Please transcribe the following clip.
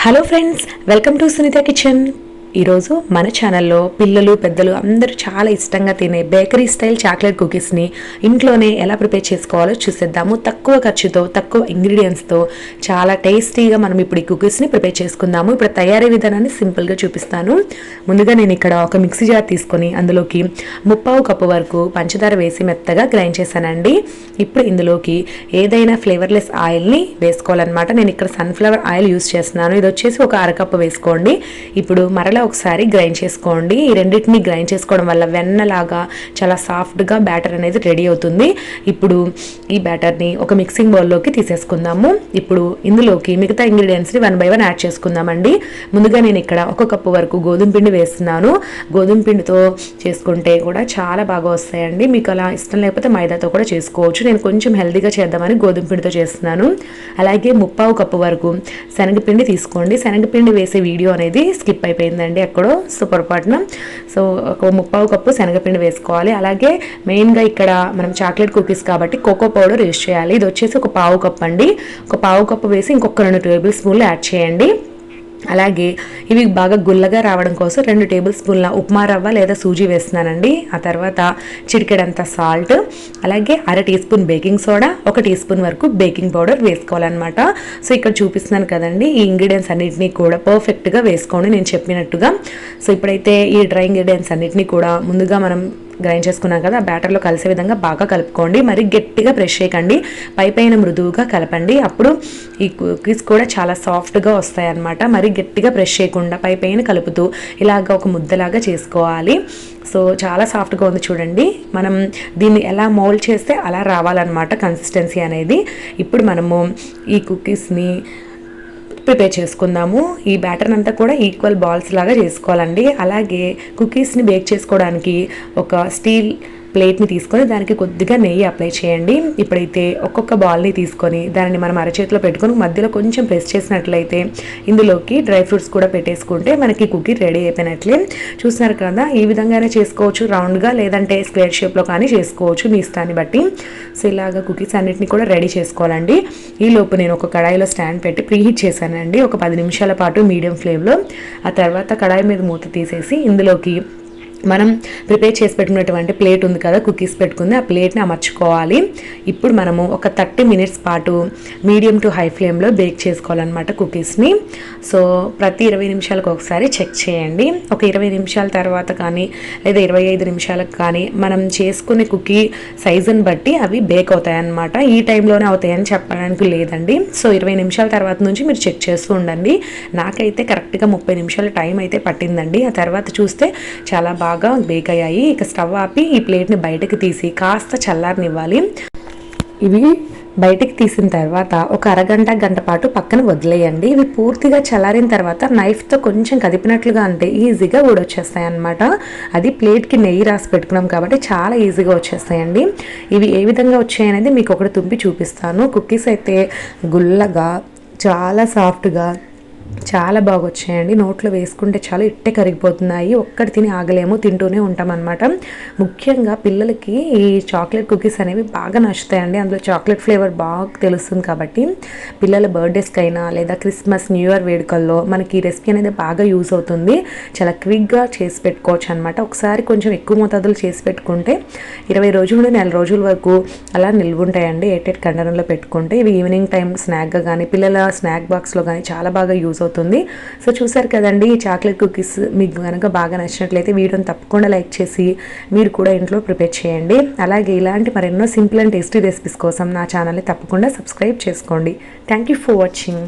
Hello friends welcome to Sunitha kitchen ఈరోజు మన ఛానల్లో పిల్లలు పెద్దలు అందరూ చాలా ఇష్టంగా తినే బేకరీ స్టైల్ చాక్లెట్ కుకీస్ని ఇంట్లోనే ఎలా ప్రిపేర్ చేసుకోవాలో చూసేద్దాము. తక్కువ ఖర్చుతో తక్కువ ఇంగ్రీడియంట్స్తో చాలా టేస్టీగా మనం ఇప్పుడు ఈ కుకీస్ని ప్రిపేర్ చేసుకుందాము. ఇప్పుడు తయారీ విధానాన్ని సింపుల్గా చూపిస్తాను. ముందుగా నేను ఇక్కడ ఒక మిక్సీ జార్ తీసుకొని అందులోకి ముప్పావు కప్పు వరకు పంచదార వేసి మెత్తగా గ్రైండ్ చేశానండి. ఇప్పుడు ఇందులోకి ఏదైనా ఫ్లేవర్లెస్ ఆయిల్ని వేసుకోవాలన్నమాట. నేను ఇక్కడ సన్ఫ్లవర్ ఆయిల్ యూస్ చేస్తున్నాను. ఇది వచ్చేసి ఒక అరకప్పు వేసుకోండి. ఇప్పుడు మరలా ఒకసారి గ్రైండ్ చేసుకోండి. ఈ రెండింటిని గ్రైండ్ చేసుకోవడం వల్ల వెన్నలాగా చాలా సాఫ్ట్గా బ్యాటర్ అనేది రెడీ అవుతుంది. ఇప్పుడు ఈ బ్యాటర్ని ఒక మిక్సింగ్ బౌల్లోకి తీసేసుకుందాము. ఇప్పుడు ఇందులోకి మిగతా ఇంగ్రీడియంట్స్ని వన్ బై వన్ యాడ్ చేసుకుందామండి. ముందుగా నేను ఇక్కడ ఒక కప్పు వరకు గోధుమ పిండి వేస్తున్నాను. గోధుమ పిండితో చేసుకుంటే కూడా చాలా బాగా వస్తాయండి. మీకు అలా ఇష్టం లేకపోతే మైదాతో కూడా చేసుకోవచ్చు. నేను కొంచెం హెల్తీగా చేద్దామని గోధుమ పిండితో చేస్తున్నాను. అలాగే ముప్పావు కప్పు వరకు శనగపిండి తీసుకోండి. శనగపిండి వేసే వీడియో అనేది స్కిప్ అయిపోయిందండి. ఎక్కడో సూపర్పట్నం. సో ఒక ముప్పావు కప్పు శనగపిండి వేసుకోవాలి. అలాగే మెయిన్గా ఇక్కడ మనం చాక్లెట్ కుకీస్ కాబట్టి కోకో పౌడర్ యూస్ చేయాలి. ఇది వచ్చేసి ఒక పావు కప్ అండి. ఒక పావు కప్పు వేసి ఇంకొక రెండు టేబుల్ స్పూన్లు యాడ్ చేయండి. అలాగే ఇవి బాగా గుల్లగా రావడం కోసం రెండు టేబుల్ స్పూన్ల ఉప్మా రవ్వ లేదా సూజీ వేస్తున్నానండి. ఆ తర్వాత చిటికెడంత సాల్ట్ అలాగే అర టీ స్పూన్ బేకింగ్ సోడా ఒక టీ స్పూన్ వరకు బేకింగ్ పౌడర్ వేసుకోవాలన్నమాట. సో ఇక్కడ చూపిస్తున్నాను కదండి ఈ ఇంగ్రీడియంట్స్ అన్నిటినీ కూడా పర్ఫెక్ట్గా వేసుకోండి నేను చెప్పినట్టుగా. సో ఇప్పుడైతే ఈ డ్రై ఇంగ్రీడియంట్స్ అన్నిటినీ కూడా ముందుగా మనం గ్రైండ్ చేసుకున్నాం కదా బ్యాటర్లో కలిసే విధంగా బాగా కలుపుకోండి. మరి గట్టిగా ప్రెష్ చేయకండి. పై పైన మృదువుగా కలపండి. అప్పుడు ఈ కుకీస్ కూడా చాలా సాఫ్ట్గా వస్తాయన్నమాట. మరి గట్టిగా ప్రెష్ చేయకుండా పై పైన కలుపుతూ ఇలాగ ఒక ముద్దలాగా చేసుకోవాలి. సో చాలా సాఫ్ట్గా ఉంది చూడండి. మనం దీన్ని ఎలా మోల్డ్ చేస్తే అలా రావాలన్నమాట కన్సిస్టెన్సీ అనేది. ఇప్పుడు మనము ఈ కుకీస్ని ప్రిపేర్ చేసుకుందాము. ఈ బ్యాటర్ అంతా కూడా ఈక్వల్ బాల్స్ లాగా చేసుకోవాలండి. అలాగే కుకీస్ని బేక్ చేసుకోవడానికి ఒక స్టీల్ ప్లేట్ని తీసుకొని దానికి కొద్దిగా నెయ్యి అప్లై చేయండి. ఇప్పుడైతే ఒక్కొక్క బాల్ని తీసుకొని దానిని మనం అరచేతిలో పెట్టుకొని మధ్యలో కొంచెం ప్రెస్ చేసినట్లయితే ఇందులోకి డ్రై ఫ్రూట్స్ కూడా పెట్టేసుకుంటే మనకి కుకీ రెడీ అయిపోయినట్లే. చూస్తున్నారు కదా ఈ విధంగానే చేసుకోవచ్చు. రౌండ్గా లేదంటే స్క్వేర్ షేప్లో కానీ చేసుకోవచ్చు మీ ఇష్టాన్ని బట్టి. సో ఇలాగ కుకీస్ అన్నిటిని కూడా రెడీ చేసుకోవాలండి. ఈ లోపు నేను ఒక కడాయిలో స్టాండ్ పెట్టి ప్రీహీట్ చేశానండి. ఒక పది నిమిషాల పాటు మీడియం ఫ్లేమ్లో. ఆ తర్వాత కడాయి మీద మూత తీసేసి ఇందులోకి మనం ప్రిపేర్ చేసి పెట్టుకున్నటువంటి ప్లేట్ ఉంది కదా కుకీస్ పెట్టుకుంది ఆ ప్లేట్ని అమర్చుకోవాలి. ఇప్పుడు మనము ఒక థర్టీ మినిట్స్ పాటు మీడియం టు హై ఫ్లేమ్లో బేక్ చేసుకోవాలన్నమాట కుకీస్ని. సో ప్రతి ఇరవై నిమిషాలకు ఒకసారి చెక్ చేయండి. ఒక ఇరవై నిమిషాల తర్వాత కానీ లేదా ఇరవై ఐదు నిమిషాలకు కానీ మనం చేసుకునే కుకీ సైజుని బట్టి అవి బేక్ అవుతాయి అన్నమాట ఈ టైంలోనే అవుతాయని చెప్పడానికి లేదండి. సో ఇరవై నిమిషాల తర్వాత నుంచి మీరు చెక్ చేస్తూ ఉండండి. నాకైతే కరెక్ట్గా ముప్పై నిమిషాల టైం అయితే పట్టిందండి. ఆ తర్వాత చూస్తే చాలా బాగా బాగా బేక్ అయ్యాయి ఇక స్టవ్ ఆపి ఈ ప్లేట్ని బయటకు తీసి కాస్త చల్లారనివ్వాలి. ఇవి బయటికి తీసిన తర్వాత ఒక అరగంట గంట పాటు పక్కన వదిలేయండి. ఇవి పూర్తిగా చల్లారిన తర్వాత నైఫ్తో కొంచెం కదిపినట్లుగా అంటే ఈజీగా ఊడొచ్చేస్తాయి అనమాట అది ప్లేట్కి నెయ్యి రాసి పెట్టుకున్నాం కాబట్టి చాలా ఈజీగా వచ్చేస్తాయండి. ఇవి ఏ విధంగా వచ్చాయనేది మీకు ఒకటి తుంపి చూపిస్తాను. కుకీస్ అయితే గుల్లగా చాలా సాఫ్ట్గా చాలా బాగా వచ్చాయండి నోట్లో వేసుకుంటే చాలా ఇట్టే కరిగిపోతున్నాయి. ఒక్కటి తిని ఆగలేము తింటూనే ఉంటాం అనమాట ముఖ్యంగా పిల్లలకి ఈ చాక్లెట్ కుకీస్ అనేవి బాగా నచ్చుతాయండి. అందులో చాక్లెట్ ఫ్లేవర్ బాగా తెలుస్తుంది కాబట్టి పిల్లల బర్త్డేస్కి అయినా లేదా క్రిస్మస్ న్యూ ఇయర్ వేడుకల్లో మనకి ఈ రెసిపీ అనేది బాగా యూస్ అవుతుంది. చాలా క్విక్గా చేసి పెట్టుకోవచ్చు అనమాట ఒకసారి కొంచెం ఎక్కువ మోతాదులు చేసి పెట్టుకుంటే ఇరవై రోజుల నుండి నెల రోజుల వరకు అలా నిల్వుంటాయండి. ఎయిట్ ఎయిట్ కండరంలో పెట్టుకుంటే ఇవి ఈవినింగ్ టైం స్నాక్గా కానీ పిల్లల స్నాక్ బాక్స్లో కానీ చాలా బాగా యూస్ అవుతుంది. సో చూసారు కదండి ఈ చాక్లెట్ కుకీస్ మీకు కనుక బాగా నచ్చినట్లయితే వీడియోని తప్పకుండా లైక్ చేసి మీరు కూడా ఇంట్లో ప్రిపేర్ చేయండి. అలాగే ఇలాంటి మరెన్నో సింపుల్ అండ్ టేస్టీ రెసిపీస్ కోసం నా ఛానల్ని తప్పకుండా సబ్స్క్రైబ్ చేసుకోండి. Thank you for watching